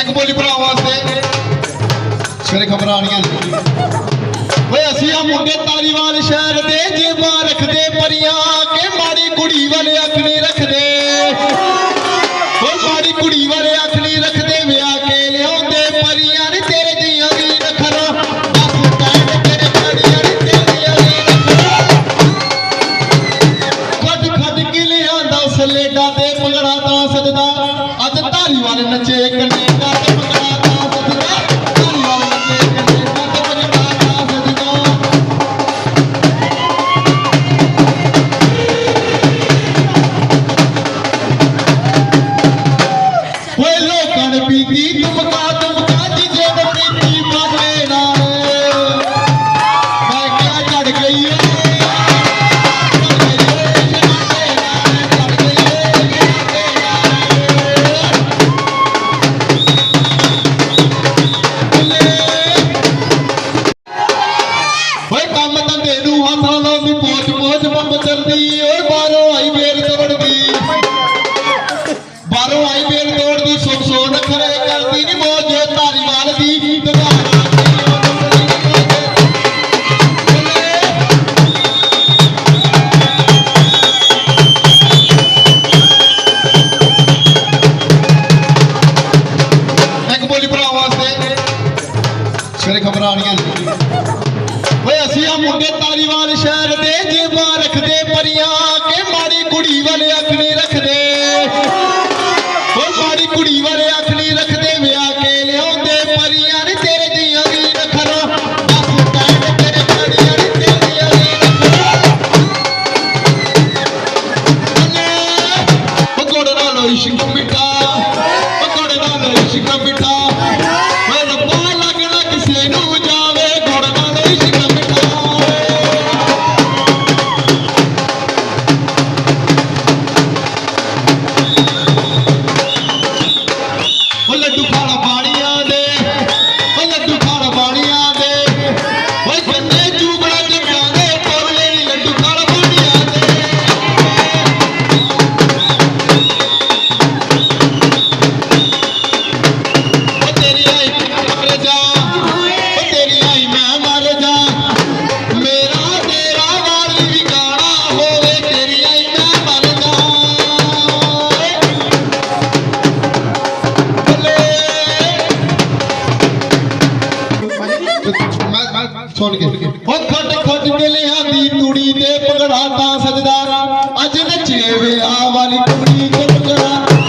ਇੱਕ ਬੋਲੀ ਭਰਾ ਵਾਸਤੇ। ਸਵੇਰੇ ਖਬਰਾਂ ਆਣੀਆਂ ਨੇ। ਓਏ, ਅਸੀਂ ਆ ਮੁੰਡੇ ਤਾਲੀਵਾਲ ਸ਼ਹਿਰ ਦੇ ਜੇਬਾਂ ਰੱਖਦੇ, ਪਰੀਆਂ ਕਿ ਮਾੜੀ ਕੁੜੀ ਵਾਲੇ ਅੱਖ ਨਹੀਂ ਰੱਖਦੇ। ਓ ਮਾੜੀ ਕੁੜੀ ਵਾਲੇ ਅੱਖ ਨਹੀਂ ਰੱਖਦੇ, ਵਿਆਹ ਕੇ ਲਿਆਉਂਦੇ, ਪਰੀਆਂ ਨੀ ਤੇਰੇ ਜੀਆਂ ਦੀ ਨਖਰਾ। ਦੱਸ ਕਹਿ ਤੇਰੇ ਪਰੀਆਂ ਨੀ ਤੇਰੀਆਂ ਦੀ ਨਖਰਾ। ਖੱਡ ਖੱਡ ਕੇ ਲਿਆਂਦਾ, ਸਲੇਡਾ ਤੇ ਪੰਗੜਾ ਤਾਂ ਸਜਦਾ। മരണച്ചേക്കണേ ਓਏ ਅਸੀਂ ਆ ਮੁੰਡੇ ਤਾਲੀਵਾਲ ਸ਼ਹਿਰ ਦੇ ਜੇਬਾਂ ਰੱਖਦੇ, ਪਰੀਆਂ ਕਿ ਮਾੜੀ ਕੁੜੀ ਵਾਲੇ ਅੱਖ ਨਹੀਂ ਰੱਖਦੇ। ਓ ਮਾੜੀ ਕੁੜੀ ਵਾਲੇ ਅੱਖ ਨਹੀਂ ਰੱਖਦੇ, ਵਿਆਹ ਕੇ ਲਿਆਉਂਦੇ ਪਰੀਆਂ ਨੀ ਤੇਰੇ ਜੀਆਂ ਦੀ ਨਖਰਾ ਪਕੌੜੇ ਨਾਲ ਇਸ਼ਕ ਮਿੱਠਾ ਪਕੌੜੇ ਨਾਲ ਇਸ਼ਕ ਮਿੱਠਾ। ਓਏ ਰੱਬਾ ਓ ਸੁਣ ਕੇ। ਉਹ ਖੱਟ ਖੱਟ ਕੇ ਲਿਆਂਦੀ ਤੂੜੀ ਤੇ ਪਗੜਾ ਤਾਂ ਸਜਦਾ ਅੱਜ ਨੱਚੇ ਵਿਆਹ ਵਾਲੀ ਕੁੜੀ ਤੇ ਪਗੜਾ